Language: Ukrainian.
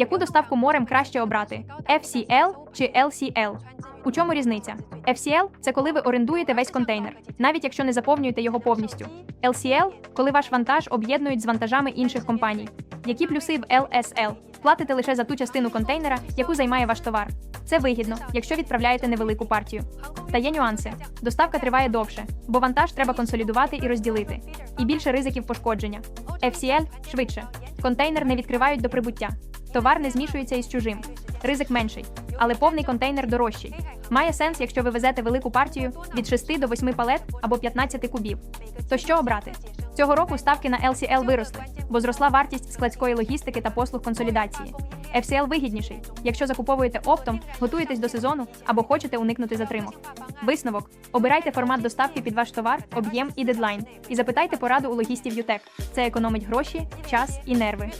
Яку доставку морем краще обрати? FCL чи LCL? У чому різниця? FCL – це коли ви орендуєте весь контейнер, навіть якщо не заповнюєте його повністю. LCL – коли ваш вантаж об'єднують з вантажами інших компаній. Які плюси в LSL? Платите лише за ту частину контейнера, яку займає ваш товар. Це вигідно, якщо відправляєте невелику партію. Та є нюанси. Доставка триває довше, бо вантаж треба консолідувати і розділити. І більше ризиків пошкодження. FCL – швидше. Контейнер не відкривають до прибуття. Товар не змішується із чужим. Ризик менший, але повний контейнер дорожчий. Має сенс, якщо ви везете велику партію від 6 до 8 палет або 15 кубів. То що обрати? Цього року ставки на LCL виросли, бо зросла вартість складської логістики та послуг консолідації. FCL вигідніший, якщо закуповуєте оптом, готуєтесь до сезону або хочете уникнути затримок. Висновок: обирайте формат доставки під ваш товар, об'єм і дедлайн. І запитайте пораду у логістів ЮТЕК. Це економить гроші, час і нерви.